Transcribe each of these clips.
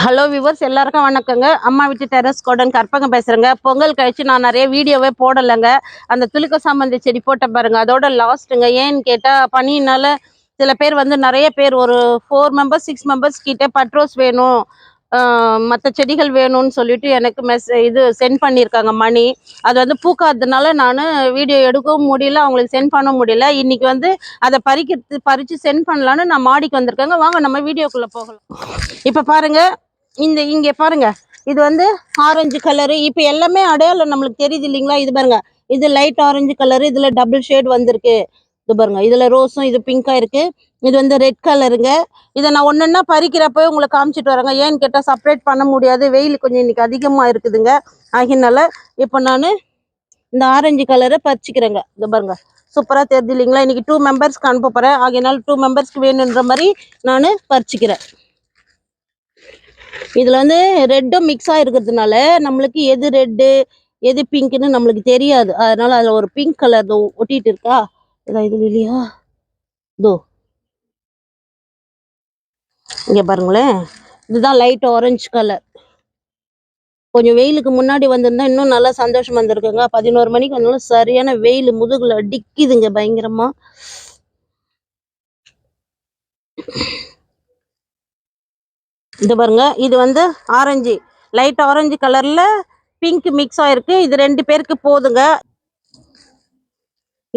Hello viewers எல்லாருக்கும் வணக்கங்க. அம்மா வீட்டு டெரஸ் கார்டன் கற்பகம் பேசுறேங்க. பொங்கல் கழிச்சு நான் நிறைய வீடியோவே போடலைங்க. அந்த துளுக்க சாமந்தி செடி போட்ட பாருங்க. அதோட லாஸ்ட்டுங்க ஏன்னு கேட்டா பனியினால சில பேர் வந்து நிறைய பேர் ஒரு ஃபோர் மெம்பர்ஸ் சிக்ஸ் மெம்பர்ஸ் கிட்ட பட்ரோஸ் வேணும். மற்ற செடிகள் வேணும்னு சொல்லிட்டு எனக்கு மெஸ் இது சென்ட் பண்ணியிருக்காங்க மணி. அது வந்து பூக்காததுனால நான் வீடியோ எடுக்கவும் முடியல அவங்களுக்கு சென்ட் பண்ண முடியல. இன்னைக்கு வந்து அதை பறிக்கிறது பறித்து சென்ட் பண்ணலான்னு நான் மாடிக்கு வந்திருக்கேங்க. வாங்க நம்ம வீடியோக்குள்ளே போகலாம். இப்போ பாருங்க இந்த இங்கே பாருங்க. இது வந்து ஆரஞ்சு கலரு இப்போ எல்லாமே அடையாளம் நம்மளுக்கு தெரியுது இல்லைங்களா? இது பாருங்க. இது லைட் ஆரஞ்சு கலரு இதுல டபுள் ஷேட் வந்திருக்கு. இது பாருங்க. இதுல ரோஸும் இது பிங்காக இருக்குது இது வந்து ரெட் கலருங்க இதை நான் ஒன்றுன்னா பறிக்கிறப்போ உங்களுக்கு காமிச்சிட்டு வரேங்க. ஏன்னு கேட்டால் செப்பரேட் பண்ண முடியாது. வெயில் கொஞ்சம் இன்னைக்கு அதிகமாக இருக்குதுங்க. ஆகினால இப்போ நான் இந்த ஆரஞ்சு கலரை பறிச்சுக்கிறேங்க. இந்த பாருங்க. சூப்பராக தெரியுது இல்லைங்களா இன்னைக்கு டூ மெம்பர்ஸ்க்கு அனுப்ப போகிறேன் ஆகையினால டூ மெம்பர்ஸ்க்கு வேணுன்ற மாதிரி நான் பறிச்சுக்கிறேன். இதில் வந்து ரெட்டும் மிக்ஸ் ஆகிருக்கிறதுனால நம்மளுக்கு எது ரெட்டு எது பிங்க்னு நம்மளுக்கு தெரியாது. அதனால அதில் ஒரு பிங்க் கலர் ஒட்டிட்டு இருக்கா? இதான் இது இல்லையா இதோ. இங்கே பாருங்களேன். இதுதான் லைட் ஆரஞ்சு கலர் கொஞ்சம் வெயிலுக்கு முன்னாடி வந்திருந்தா இன்னும் நல்லா சந்தோஷமா இருந்திருக்குங்க. பதினோரு மணிக்கு வந்தாலும் சரியான வெயில் முதுகுல அடிக்குதுங்க பயங்கரமா. இது பாருங்க இது வந்து ஆரஞ்சு லைட் ஆரஞ்சு கலர்ல பிங்க் மிக்ஸ் ஆயிருக்கு. இது ரெண்டு பேருக்கு போதுங்க.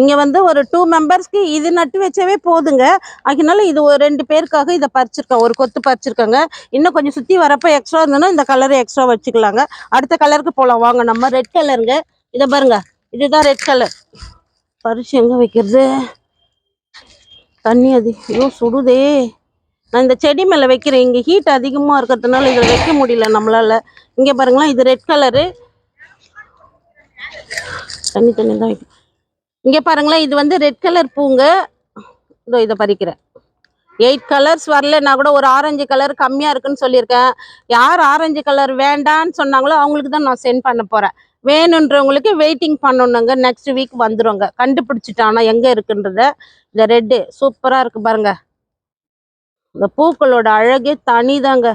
இங்கே வந்து ஒரு டூ மெம்பர்ஸ்க்கு இது நட்டு வச்சவே போதுங்க. அதனால இது ஒரு ரெண்டு பேருக்காக இதை பறிச்சிருக்கேன் ஒரு கொத்து பறிச்சிருக்கேங்க. இன்னும் கொஞ்சம் சுற்றி வரப்போ எக்ஸ்ட்ரா இருந்ததுன்னா இந்த கலர் எக்ஸ்ட்ரா வச்சுக்கலாங்க. அடுத்த கலருக்கு போகலாம் வாங்க நம்ம ரெட் கலருங்க இதை பாருங்க. இதுதான் ரெட் கலர் பறிச்சு எங்கே வைக்கிறது? தண்ணி அது ஐயோ சுடுதே. நான் இந்த செடி மேலே வைக்கிறேன். இங்கே ஹீட் அதிகமாக இருக்கிறதுனால இதில் வைக்க முடியல நம்மளால. இங்கே பாருங்களேன் இது ரெட் கலரு தண்ணி தண்ணி தான் வைக்க இங்கே பாருங்களேன் இது வந்து ரெட் கலர் பூங்க. இதோ இதை பறிக்கிறேன். எயிட் கலர்ஸ் வரலன்னா கூட ஒரு ஆரஞ்சு கலர் கம்மியாக இருக்குன்னு சொல்லியிருக்கேன். யார் ஆரஞ்சு கலர் வேண்டான்னு சொன்னாங்களோ அவங்களுக்கு தான் நான் சென்ட் பண்ண போகிறேன் வேணுன்றவங்களுக்கு வெயிட்டிங் பண்ணணுங்க. நெக்ஸ்ட் வீக் வந்துருங்க. கண்டுபிடிச்சிட்டானா எங்கே இருக்குன்றத. இந்த ரெட்டு சூப்பராக இருக்குது பாருங்க. இந்த பூக்களோட அழகே தனிதாங்க.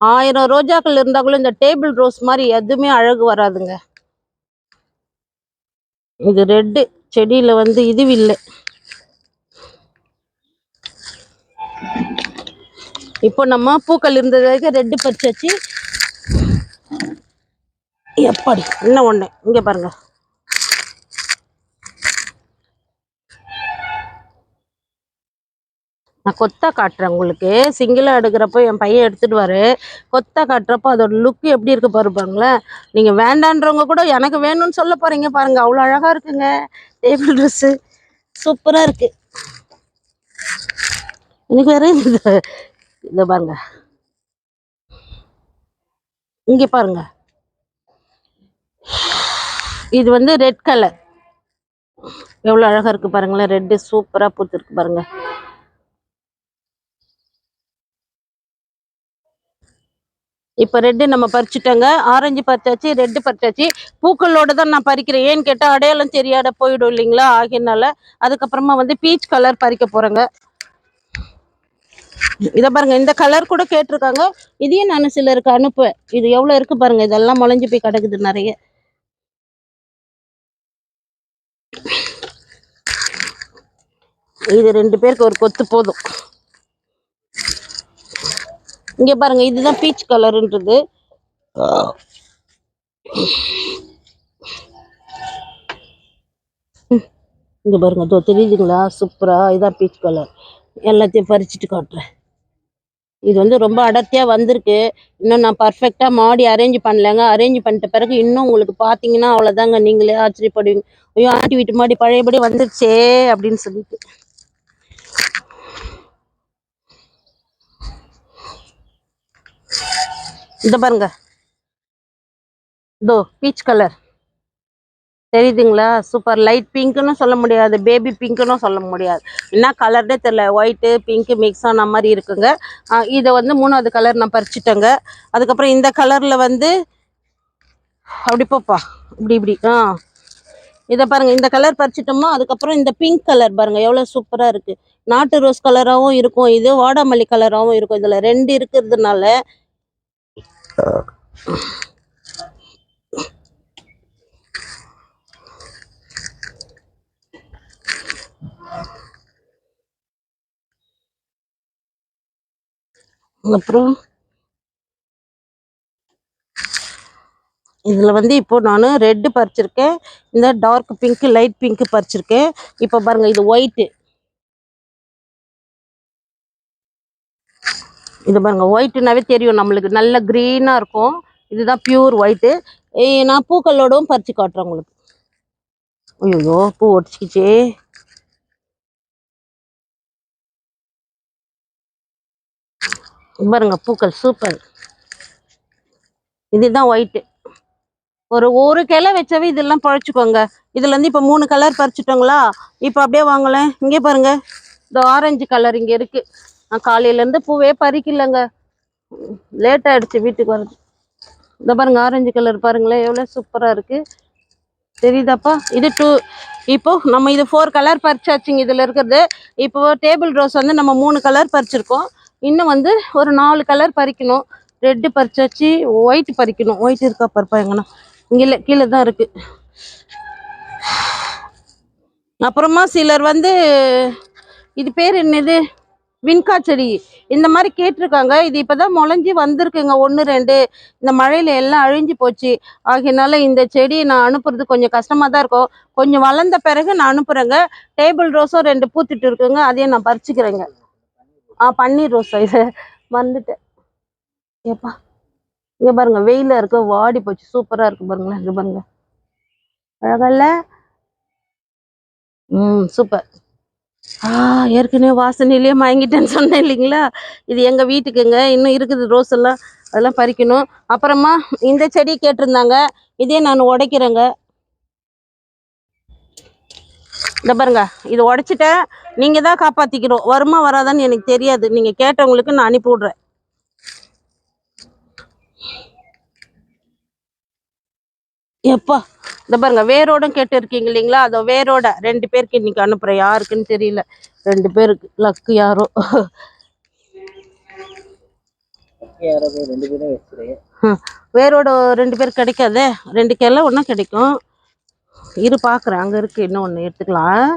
ஆயிரம் ரோஜாக்கள் இருந்தால் கூட இந்த டேபிள் ரோஸ் மாதிரி எதுவுமே அழகு வராதுங்க. இது ரெட்டு செடியில் வந்து இது இல்லை இப்போ நம்ம பூக்கள் இருந்தது வரைக்கும் ரெட்டு பறிச்சாச்சு. எப்படி இன்னும் ஒன்று இங்கே பாருங்கள் நான் கொத்தா காட்டுறேன் உங்களுக்கு. சிங்கிளாக எடுக்கிறப்போ என் பையன் எடுத்துகிட்டு எடுத்துடுவாரு கொத்தா காட்டுறப்போ அதோட லுக் எப்படி இருக்கு பாருப்பாங்களேன் நீங்கள் வேண்டான்றவங்க கூட எனக்கு வேணும்னு சொல்ல போறீங்க பாருங்க. அவ்வளோ அழகாக இருக்குங்க. டேபிள் ட்ரெஸ்ஸு சூப்பராக இருக்கு. எனக்கு வேறு இந்த இதை பாருங்க. இங்கே பாருங்க. இது வந்து ரெட் கலர் எவ்வளோ அழகாக இருக்கு பாருங்களேன். ரெட்டு சூப்பராக பூத்துருக்கு பாருங்கள் இப்போ ரெட்டு நம்ம பறிச்சுட்டோங்க. Orange பறிச்சாச்சு red பறிச்சாச்சு. பூக்களோட தான் நான் பறிக்கிறேன். ஏன்னு கேட்டால் அடையாளம் தெரியாத போயிடும் இல்லைங்களா? ஆகியனால அதுக்கப்புறமா வந்து பீச் கலர் பறிக்க போறேங்க. இதை பாருங்க இந்த கலர் கூட கேட்டிருக்காங்க. இதையும் நான் சிலருக்கு அனுப்புவேன். இது எவ்வளோ இருக்கு பாருங்க இதெல்லாம் முளைஞ்சு போய் கிடக்குது நிறைய. இது ரெண்டு பேருக்கு ஒரு கொத்து போதும். இங்க பாருங்க இதுதான் பீச் கலர்ன்றது இங்க பாருங்க அதோ தெரியுதுங்களா? சூப்பரா இதான் பீச் கலர் எல்லாத்தையும் பறிச்சுட்டு காட்டுறேன். இது வந்து ரொம்ப அடர்த்தியா வந்திருக்கு. இன்னும் நான் பர்ஃபெக்டா மாடி அரேஞ்ச் பண்ணலங்க. அரேஞ்ச் பண்ணிட்ட பிறகு இன்னும் உங்களுக்கு பாத்தீங்கன்னா அவ்வளவுதாங்க. நீங்களே ஆச்சரியப்படுவீங்க. ஐயோ ஆண்டி வீட்டு மாடி பழையபடி வந்துருச்சே அப்படின்னு சொல்லிட்டு. இந்த பாருங்க. இதோ பீச் கலர் தெரியுதுங்களா? சூப்பர் லைட் பிங்க்னு சொல்ல முடியாது. பேபி பிங்க்னு சொல்ல முடியாது. என்ன கலர்னே தெரியல. ஒயிட்டு பிங்க் மிக்ஸ் ஆன மாதிரி இருக்குங்க. இதை வந்து மூணாவது கலர் நான் பறிச்சுட்டேங்க. அதுக்கப்புறம் இந்த கலர்ல வந்து அப்படி போப்பா. இப்படி இப்படி. ஆ. இதை பாருங்க. இந்த கலர் பறிச்சிட்டோமா? அதுக்கப்புறம் இந்த பிங்க் கலர் பாருங்க. எவ்வளவு சூப்பரா இருக்கு. நாட்டு ரோஸ் கலராகவும் இருக்கும். இது வாடாமல்லி கலராகவும் இருக்கும். இதுல ரெண்டு இருக்கிறதுனால அப்புறம் இதில் வந்து இப்போ நான் ரெட்டு பறிச்சிருக்கேன் இந்த டார்க் பிங்க் லைட் பிங்க் பறிச்சிருக்கேன். இப்போ பாருங்க இது ஒயிட்டு இது பாருங்க ஒயிட்னாவே தெரியும் நம்மளுக்கு. நல்ல க்ரீனாக இருக்கும். இதுதான் பியூர் ஒயிட்டு நான் பூக்களோடவும் பறிச்சு காட்டுறேன் உங்களுக்கு. ஐயோ பூ ஒடிச்சிக்கிச்சு. பாருங்க பூக்கள் சூப்பர் இதுதான் ஒயிட்டு ஒரு ஒரு கிளை வச்சாவே இதெல்லாம் பழச்சிக்கோங்க இதுல இருந்து இப்போ மூணு கலர் பறிச்சிட்டோங்களா? இப்போ அப்படியே வாங்கலேன் இங்கே பாருங்க இந்த ஆரஞ்சு கலர் இங்கே இருக்கு. நான் காலையிலேருந்து பூவே பறிக்கலங்க. லேட் ஆயிடுச்சு வீட்டுக்கு வர்றது இந்த பாருங்க ஆரஞ்சு கலர் பாருங்களேன் எவ்வளோ சூப்பராக இருக்குது தெரியுதாப்பா? இது டூ இப்போ நம்ம இது ஃபோர் கலர் பறிச்சாச்சுங்க இதில் இருக்கிறது. இப்போ டேபிள் ரோஸ் வந்து நம்ம மூணு கலர் பறிச்சிருக்கோம். இன்னும் வந்து ஒரு நாலு கலர் பறிக்கணும். ரெட்டு பறிச்சாச்சு ஒயிட் பறிக்கணும். ஒயிட் இருக்கா பருப்பா எங்கன்னா. இங்கே இல்லை கீழே தான் இருக்குது அப்புறமா சிலர் வந்து இது பேர் என்னது? வின்கா செடி இந்த மாதிரி கேட்டிருக்காங்க. இது இப்போதான் முளைஞ்சி வந்திருக்குங்க. ஒன்று ரெண்டு. இந்த மழையில எல்லாம் அழிஞ்சு போச்சு. ஆகையினால இந்த செடி நான் அனுப்புறது கொஞ்சம் கஷ்டமாக தான் இருக்கும். கொஞ்சம் வளர்ந்த பிறகு நான் அனுப்புறேங்க. டேபிள் ரோஸும் ரெண்டு பூத்துட்டு இருக்குங்க. அதையும் நான் பறிச்சுக்கிறேங்க. ஆ பன்னீர் ரோஸ் இது? வந்துட்டேன் ஏப்பா. இங்கே பாருங்க வெயில இருக்கு. வாடி போச்சு. சூப்பராக இருக்கு பாருங்களேன். இங்க பாருங்க. அழகல்ல. ம் சூப்பர். ஏற்கனவே வாசனையிலேயே மயங்கிட்டேன்னு சொன்னேன் இல்லைங்களா? இது எங்கள் வீட்டுக்குங்க. இன்னும் இருக்குது ரோஸ் எல்லாம். அதெல்லாம் பறிக்கணும். அப்புறமா இந்த செடி கேட்டிருந்தாங்க. இதே நான் உடைக்கிறேங்க. இந்த பாருங்க. இது உடைச்சிட்டேன். நீங்கள் தான் காப்பாற்றிக்கிறோம் வருமா வராதான்னு எனக்கு தெரியாது. நீங்கள் கேட்டவங்களுக்கு நான் அனுப்பி விட்றேன். எப்பா இந்த பாருங்க வேரோடும் கேட்டு இருக்கீங்க இல்லைங்களா? அதோ வேரோட ரெண்டு பேருக்கு இன்னைக்கு அனுப்புறேன். யாருக்குன்னு தெரியல. ரெண்டு பேருக்கு லக்கு யாரோ. வேரோட ரெண்டு பேர் கிடைக்காதே? ரெண்டு கிளை ஒன்றா கிடைக்கும். இரு பார்க்குறேன் அங்கே இருக்கு இன்னும் ஒன்று எடுத்துக்கலாம்.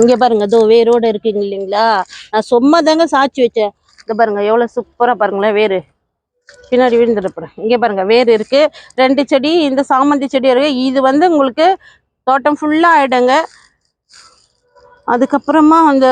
இங்கே பாருங்க இதோ வேரோட இருக்குங்க இல்லைங்களா? நான் சும்மா தாங்க சாய்ச்சி வச்சேன். இந்த பாருங்க எவ்வளோ சூப்பராக பாருங்களேன் வேறு. பின்னாடி விழுந்துருப்பேன் இங்கே பாருங்கள் வேர் இருக்குது ரெண்டு செடி இந்த சாமந்தி செடி இருக்குது இது வந்து உங்களுக்கு தோட்டம் ஃபுல்லாக ஆகிடுங்க அதுக்கப்புறமா அந்த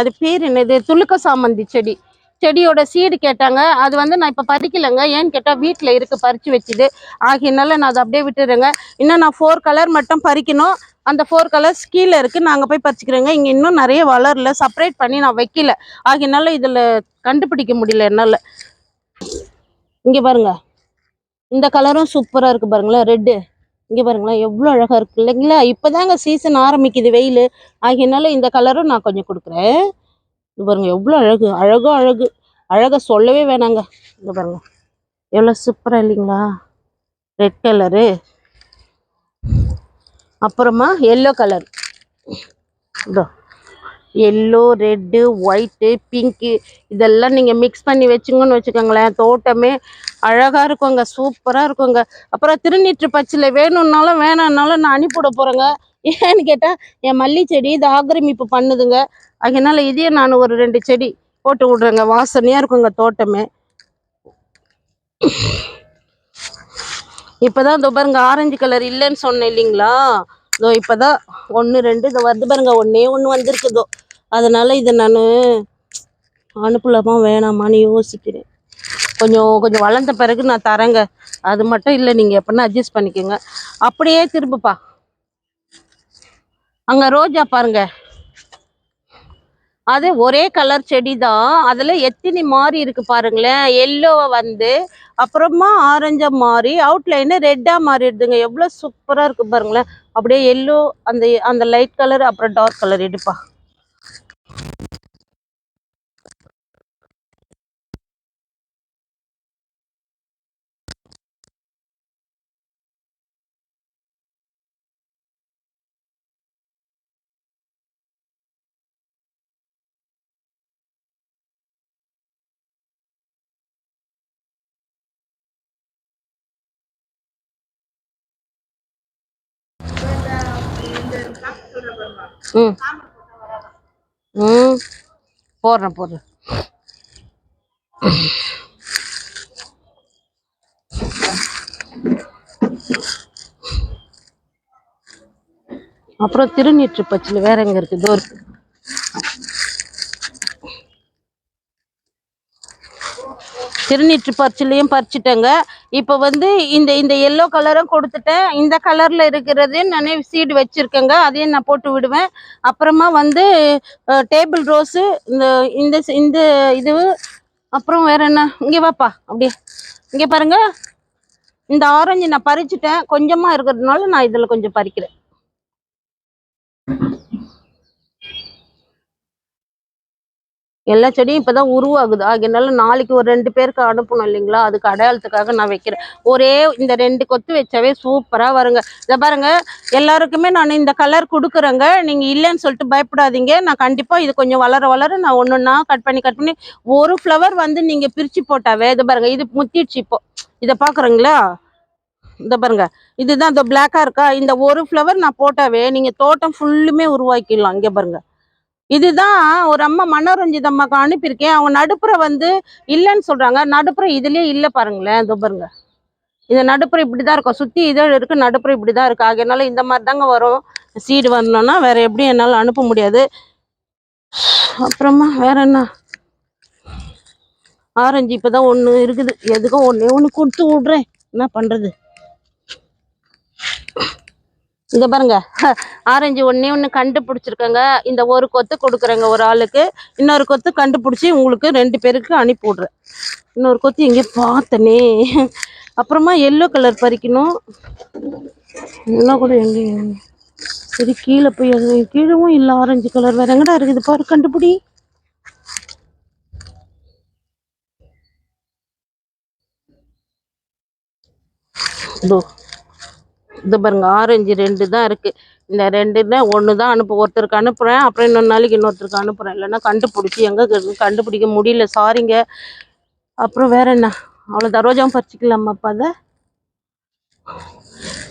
அது பேர் என்னது? துளுக்க சாமந்தி செடி. செடியோட சீடு கேட்டாங்க. அது வந்து நான் இப்போ பறிக்கலைங்க. ஏன்னு கேட்டால் வீட்டில் இருக்குது பறித்து வச்சுது. ஆகியனால நான் அதை அப்படியே விட்டுறேங்க. இன்னும் நான் ஃபோர் கலர் மட்டும் பறிக்கணும். அந்த ஃபோர் கலர்ஸ் கீழே இருக்குது நாங்கள் போய் பறிச்சுக்கிறேங்க. இங்கே இன்னும் நிறைய வளரல. செப்பரேட் பண்ணி நான் வைக்கல. ஆகியனால இதில் கண்டுபிடிக்க முடியல என்னால். இங்கே பாருங்க. இந்த கலரும் சூப்பராக இருக்குது பாருங்களேன் ரெட்டு இங்கே பாருங்களேன் எவ்வளோ அழகாக இருக்குது இல்லைங்களா? இப்போதாங்க சீசன் ஆரம்பிக்குது வெயில். ஆகியனால இந்த கலரும் நான் கொஞ்சம் கொடுக்குறேன். இது பாருங்கள் எவ்வளோ அழகு அழகோ அழகு. அழகை சொல்லவே வேணாங்க. இங்கே பாருங்க. எவ்வளோ சூப்பராக இல்லைங்களா? ரெட் கலரு அப்புறமா எல்லோ கலர் இதோ. எல்லோ ரெட்டு ஒயிட்டு பிங்க்கு இதெல்லாம் நீங்கள் மிக்ஸ் பண்ணி வச்சுங்கன்னு வச்சுக்கோங்களேன். தோட்டமே அழகாக இருக்குங்க சூப்பராக இருக்குங்க. அப்புறம் திருநீற்று பச்சிலை வேணும்னாலும் வேணாம்னாலும் நான் அனுப்பிவிட போகிறேங்க ஏன்னு கேட்டால் என் மல்லி செடி இது ஆக்கிரமிப்பு பண்ணுதுங்க. அதனால் இதே நான் ஒரு ரெண்டு செடி போட்டு விட்றேங்க. வாசனையாக இருக்குங்க தோட்டமே. இப்போதான் இதோ பாருங்க ஆரஞ்சு கலர் இல்லைன்னு சொன்னேன் இல்லைங்களா? இதோ இப்போதான் ஒன்று ரெண்டு இதோ வருது பாருங்க ஒன்றே ஒன்று வந்திருக்குதோ. அதனால் இதை நான் அனுப்பலாமா வேணாமான்னு யோசிக்கிறேன். கொஞ்சம் கொஞ்சம் வளர்ந்த பிறகு நான் தரேங்க. அது மட்டும் இல்லை நீங்கள் எப்படின்னா அட்ஜஸ்ட் பண்ணிக்கோங்க. அப்படியே திரும்பப்பா. அங்கே ரோஜா பாருங்க. அது ஒரே கலர் செடி தான் அதில் எத்தனை மாறி இருக்கு பாருங்களேன். எல்லோவை வந்து அப்புறமா ஆரஞ்சாக மாறி அவுட்லைனு ரெட்டாக மாறிடுதுங்க. எவ்வளோ சூப்பராக இருக்கு பாருங்களேன். அப்படியே எல்லோ அந்த அந்த லைட் கலர் அப்புறம் டார்க் கலர் எடுப்பா. ம். ம். போடுறேன் போடுறேன். அப்புறம் திருநீற்று பச்சில் வேற எங்கே இருக்குது இதோ இருக்குது திருநீற்று பறிச்சிலையும் பறிச்சிட்டேங்க. இப்போ வந்து இந்த இந்த எல்லோ கலரும் கொடுத்துட்டேன். இந்த கலரில் இருக்கிறதையும் நான் சீடு வச்சுருக்கேங்க. அதையும் நான் போட்டு விடுவேன். அப்புறமா வந்து டேபிள் ரோஸு இந்த இந்த இந்த இது அப்புறம் வேற என்ன? இங்கே வாப்பா அப்படியே. இங்கே பாருங்க. இந்த ஆரஞ்சு நான் பறிச்சிட்டேன். கொஞ்சமாக இருக்கிறதுனால நான் இதில் கொஞ்சம் பறிக்கிறேன். எல்லா செடியும் இப்போ தான் உருவாகுது ஆகையினால நாளைக்கு ஒரு ரெண்டு பேருக்கு அனுப்பணும் இல்லைங்களா? அதுக்கு அடையாளத்துக்காக நான் வைக்கிறேன். ஒரே இந்த ரெண்டு கொத்து வச்சாவே சூப்பராக வருங்க. இதை பாருங்க எல்லாருக்குமே நான் இந்த கலர் கொடுக்குறேங்க. நீங்கள் இல்லைன்னு சொல்லிட்டு பயப்படாதீங்க. நான் கண்டிப்பாக இது கொஞ்சம் வளர வளர நான் ஒன்னொன்னா கட் பண்ணி கட் பண்ணி ஒரு ஃப்ளவர் வந்து நீங்கள் பிரித்து போட்டாவே இது பாருங்கள் இது முத்திடுச்சு இப்போ. இதை பார்க்குறீங்களா இந்த பாருங்க இதுதான் இந்த பிளாக்காக இருக்கா? இந்த ஒரு ஃப்ளவர் நான் போட்டாவே நீங்கள் தோட்டம் ஃபுல்லுமே உருவாக்கிடலாம். இங்கே பாருங்க. இதுதான் ஒரு அம்மா மனோரஞ்சித் அம்மாக்கு அனுப்பியிருக்கேன். அவங்க நடுப்புற வந்து இல்லைன்னு சொல்கிறாங்க நடுப்புற இதுலேயே இல்லை பாருங்களேன். இதோ பாருங்க. இந்த நடுப்புற இப்படிதான் இருக்கும். சுற்றி இதழ் இருக்குது நடுப்புற இப்படிதான் இருக்குது ஆகையனால இந்த மாதிரி தாங்க வரும். சீடு வரணும்னா வேறு எப்படி என்னால் அனுப்ப முடியாது. அப்புறமா வேற என்ன? ஆரஞ்சு இப்போ தான் ஒன்று இருக்குது. எதுக்கும் ஒன்று ஒன்று கொடுத்து விட்றேன். என்ன பண்ணுறது இங்க பாருங்க. ஆரஞ்சு ஒன்னே ஒன்று கண்டுபிடிச்சிருக்கேங்க. இந்த ஒரு கொத்து கொடுக்குறேங்க ஒரு ஆளுக்கு. இன்னொரு கொத்து கண்டுபிடிச்சி உங்களுக்கு ரெண்டு பேருக்கு அனுப்பி விடுறேன் இன்னொரு கொத்து எங்கே பார்த்தனே. அப்புறமா எல்லோ கலர் பறிக்கணும். எல்லோ கூட எங்கே சரி கீழே போய் அது கீழவும் இல்லை ஆரஞ்சு கலர் வேற எங்கடா இருக்குது? பாரு கண்டுபிடி. இதோ. இது பாருங்க ஆரஞ்சு ரெண்டு தான் இருக்குது இந்த ரெண்டுல ஒன்று தான் அனுப்பு ஒருத்தருக்கு அனுப்புகிறேன் அப்புறம் இன்னொரு நாளைக்கு இன்னொருத்தருக்கு அனுப்புகிறேன் இல்லைன்னா கண்டுபிடிச்சி எங்கே கண்டுபிடிக்க முடியல சாரிங்க அப்புறம் வேற என்ன? அவ்வளோ ரோஜாவும் பறிச்சுக்கலாமாப்பா அதை?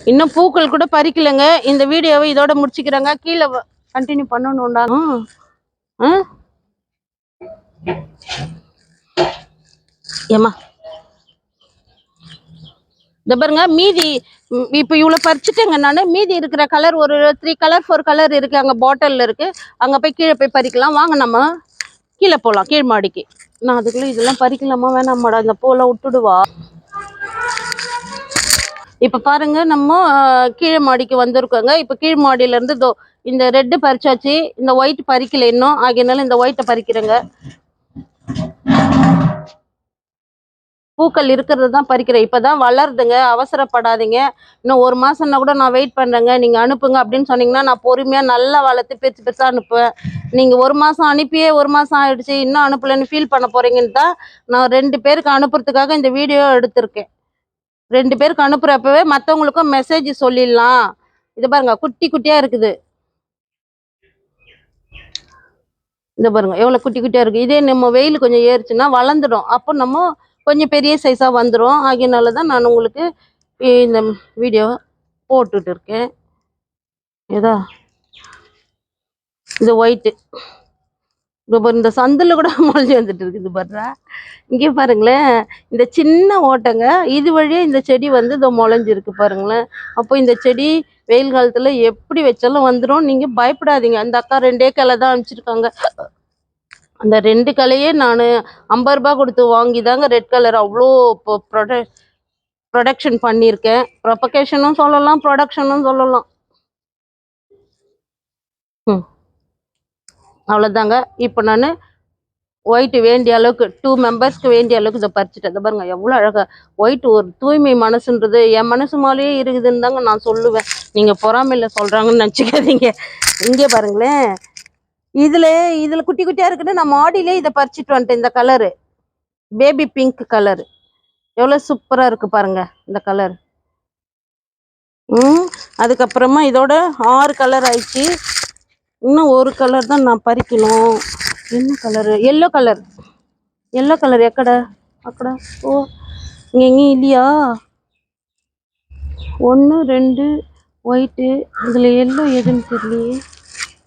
இன்னும் பூக்கள் கூட பறிக்கலைங்க. இந்த வீடியோவை இதோட முடிச்சுக்கிறேங்க. கீழே கண்டினியூ பண்ணணும்டா ம். ஆ ஏம்மா? இந்த பாருங்க மீதி இப்போ இவ்வளோ பறிச்சுட்டேங்க நான். மீதி இருக்கிற கலர் ஒரு த்ரீ கலர் ஃபோர் கலர் இருக்குது அங்கே பாட்டிலில் இருக்குது அங்கே போய் கீழே போய் பறிக்கலாம். வாங்க நம்ம கீழே போகலாம் கீழ் மாடிக்கு. நான் அதுக்குள்ளே இதெல்லாம் பறிக்கலாமா? வேணாமாடா. இந்த பூவெல்லாம் விட்டுடுவா. இப்போ பாருங்க நம்ம கீழே கீழ் மாடிக்கு வந்திருக்கோங்க. இப்போ கீழ் மாடியிலேருந்து இந்த ரெட்டு பறிச்சாச்சு. இந்த ஒயிட் பறிக்கல இன்னும். ஆகியனால இந்த ஒயிட்டை பறிக்கிறேங்க. பூக்கள் இருக்கிறது தான் பறிக்கிறேன். இப்பதான் வளருதுங்க. அவசரப்படாதீங்க. இன்னும் ஒரு மாதம்னா கூட நான் வெயிட் பண்ணுறேங்க நீங்கள் அனுப்புங்க அப்படின்னு சொன்னீங்கன்னா நான் பொறுமையாக நல்லா வளர்த்து பெருசு பெருசாக அனுப்புவேன். நீங்கள் ஒரு மாதம் அனுப்பியே ஒரு மாதம் ஆயிடுச்சு. இன்னும் அனுப்பலன்னு ஃபீல் பண்ண போகிறீங்கன்னு தான் நான் ரெண்டு பேருக்கு அனுப்புறதுக்காக இந்த வீடியோ எடுத்திருக்கேன். ரெண்டு பேருக்கு அனுப்புகிறப்பவே மற்றவங்களுக்கும் மெசேஜ் சொல்லிடலாம். இது பாருங்க குட்டி குட்டியாக இருக்குது. இந்த பாருங்க எவ்வளோ குட்டி குட்டியாக இருக்குது இதே நம்ம வெயில் கொஞ்சம் ஏறிச்சுன்னா வளர்ந்துடும். அப்போ நம்ம கொஞ்சம் பெரிய சைஸாக வந்துடும் ஆகியனால தான் நான் உங்களுக்கு இந்த வீடியோ போட்டுட்டு இருக்கேன். ஏதா? இது ஒயிட்டு இந்த சந்தில் கூட முளைஞ்சி வந்துட்டு இருக்குது பர்றா இங்கே பாருங்களேன். இந்த சின்ன ஓட்டைங்க இது வழியே இந்த செடி வந்து இதோ முளைஞ்சிருக்கு பாருங்களேன். அப்போ இந்த செடி வெயில் காலத்தில் எப்படி வச்சாலும் வந்துடும் நீங்கள் பயப்படாதீங்க. அந்த அக்கா ரெண்டே கலை தான் அனுப்பிச்சிருக்காங்க. அந்த ரெண்டு கலையே நான் ஐம்பது ரூபா கொடுத்து வாங்கி தாங்க ரெட் கலர் அவ்வளோ ப்ரொடக் ப்ரொடக்ஷன் பண்ணியிருக்கேன். ப்ரொபகேஷனும் சொல்லலாம் ப்ரொடக்ஷனும் சொல்லலாம். ம். அவ்வளோதாங்க இப்போ நான் ஒயிட் வேண்டிய அளவுக்கு டூ மெம்பர்ஸ்க்கு வேண்டிய அளவுக்கு இதை பறிச்சுட்டேன். பாருங்க எவ்வளோ அழகாக ஒயிட் ஒரு தூய்மை மனசுன்றது என் மனசு மேலேயே இருக்குதுன்னு தாங்க நான் சொல்லுவேன். நீங்கள் பொறாமையில் சொல்கிறாங்கன்னு நினச்சிக்காதீங்க. இங்கே பாருங்களேன். இதில் இதில் குட்டி குட்டியாக இருக்குன்னு நான் மாடியிலே இதை பறிச்சிட்டு வந்துட்டேன் இந்த கலரு பேபி பிங்க் கலரு எவ்வளோ சூப்பராக இருக்கு பாருங்க இந்த கலர் ம் அதுக்கப்புறமா இதோட ஆறு கலர் ஆயிடுச்சு. இன்னும் ஒரு கலர் தான் நான் பறிக்கணும். என்ன colour yellow colour yellow colour எக்கட? அக்கடா ஓ இங்கே எங்கேயும் இல்லையா? ஒன்று ரெண்டு ஒயிட்டு இதில் எல்லோ எதுன்னு தெரியலையே.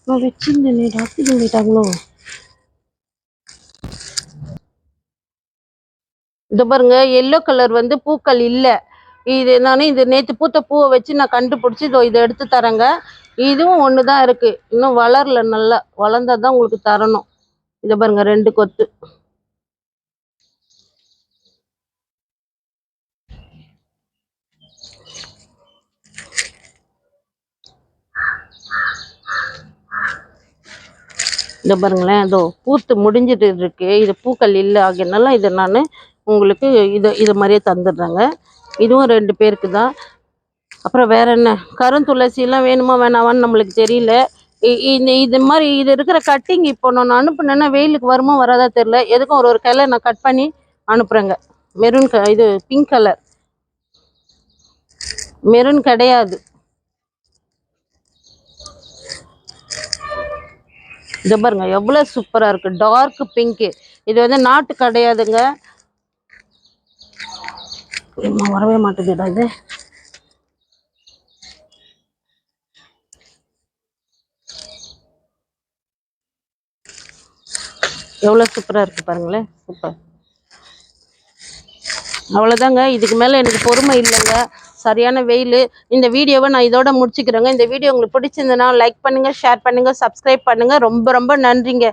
நான் வச்சிருந்தேனே டாக்டர் போயிட்டாங்களோ இது பாருங்க எல்லோ கலர் வந்து பூக்கள் இல்லை. இது நான் இது நேற்று பூத்த பூவை வச்சு நான் கண்டுபிடிச்சி இதோ இதை எடுத்து தரேங்க. இதுவும் ஒன்று தான் இருக்குது இன்னும் வளரல நல்லா. வளர்ந்தா தான் உங்களுக்கு தரணும். இதை பாருங்க ரெண்டு கொத்து. இதை பாருங்களேன் இதோ பூத்து முடிஞ்சிட்டு இருக்கு. இது பூக்கள் இல்லை ஆகியனால இதை நான் உங்களுக்கு இதை இது மாதிரியே தந்துடுறேங்க. இதுவும் ரெண்டு பேருக்கு தான். அப்புறம் வேற என்ன? கருந்துளசிலாம் வேணுமா வேணாமான்னு நம்மளுக்கு தெரியல. இ- இந்த இது மாதிரி இது இருக்கிற கட்டிங் இப்போ நான் அனுப்புனேன்னா வெயிலுக்கு வருமா வராதா தெரில எதுக்கும் ஒரு ஒரு கலர் நான் கட் பண்ணி அனுப்புகிறேங்க மெரூன் க இது பிங்க் கலர் மெரூன் கிடையாது. இது பாருங்க எவ்வளோ சூப்பராக இருக்கு. டார்க் பிங்க்கு இது வந்து நாட்டு கிடையாதுங்க. வரவே மாட்டேங்குதா இது. எவ்வளோ சூப்பராக இருக்கு பாருங்களேன். சூப்பர் அவ்வளோதாங்க இதுக்கு மேலே எனக்கு பொறுமை இல்லைங்க. சரியான வெயில். இந்த வீடியோவை நான் இதோட முடிச்சுக்கிறேங்க. இந்த வீடியோ உங்களுக்கு பிடிச்சிருந்ததுன்னா லைக் பண்ணுங்கள் ஷேர் பண்ணுங்கள் சப்ஸ்கிரைப் பண்ணுங்கள் ரொம்ப ரொம்ப நன்றிங்க.